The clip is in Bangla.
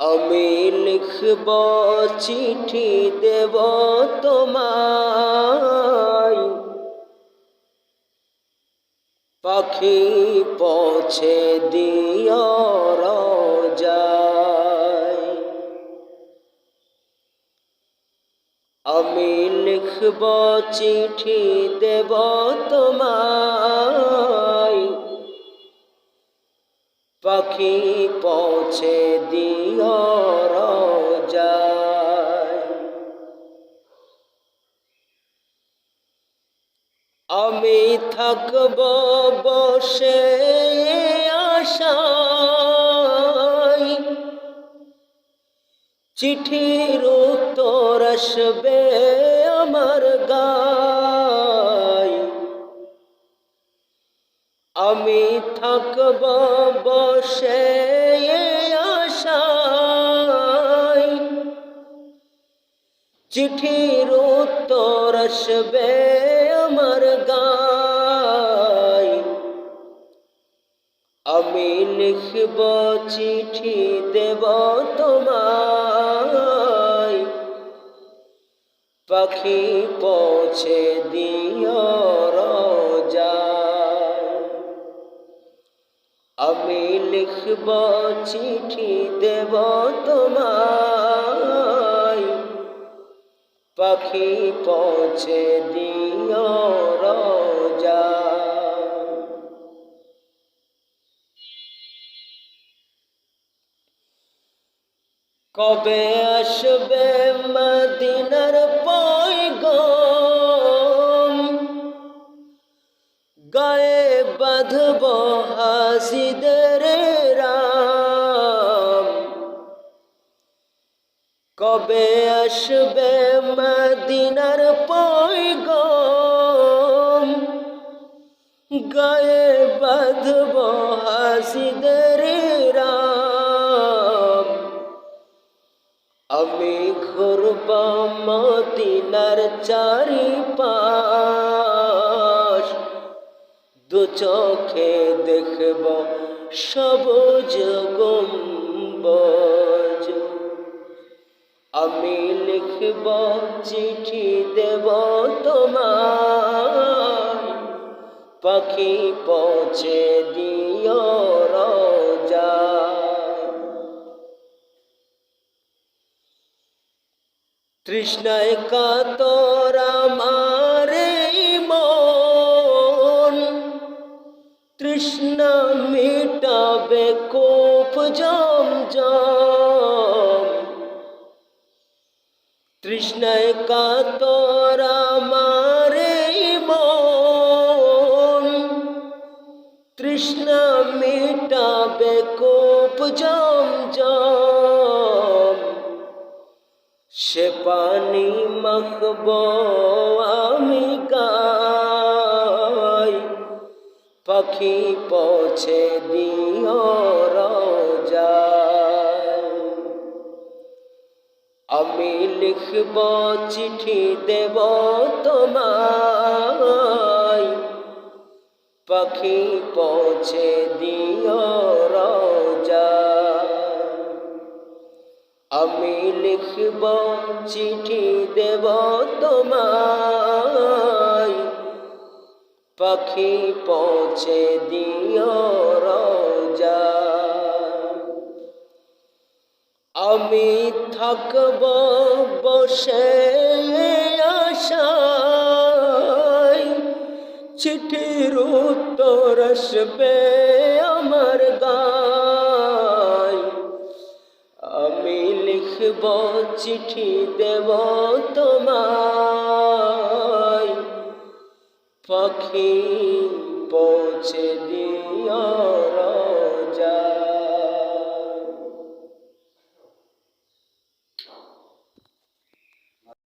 আমি লিখব চিঠি দেব তোমায়। পাখি পছে দিও রোজায়। আমি লিখব চিঠি দেব তোমায়। পাখি পৌঁছে দিও আমি থাকব বসে আশায়। চিঠির উত্তর আসবে আমার গায়। আমি থাকব বসে আশায়। চিঠির উত্তর আসবে আমার গায়। আমি লিখব চিঠি দেব তোমায়। পাখি পৌঁছে দিও আমি লিখব চিঠি দেব তোমায়। পাখি পৌঁছে দিও রোজায় কবে আসবে মদিনার পয়গম? গায়ে বাঁধব রাম। কবে আসবে মদিনার পয়গম? গায়ে বাঁধব হাসিদের রাম। আমি ঘুরব মদিনার চারি পাশ দু চোখে দেখব সবুজ গম্বজ। আমি লিখব, চিঠি দেব তোমার পাখি পৌঁছে দিও রোজায় তৃষ্ণায় কাতর তৃষ্ণা মিটাবে কোপ জম জম তৃষ্ণায় কাতর এই মন। তৃষ্ণা মিটাবে কোপ জম জম সে পানি মাখব পাখি পৌঁছে দিও আমি লিখব চিঠি দেব তোমায়। পাখি পৌঁছে দিও আমি লিখব চিঠি দেব তোমায়। পাখি পৌঁছে দিও রোজায় আমি থাকব বসে আশায়। চিঠির উত্তর আসবে আমার গায়। আমি লিখব, চিঠি দেব তোমায়। পাখি পৌঁছে দিও।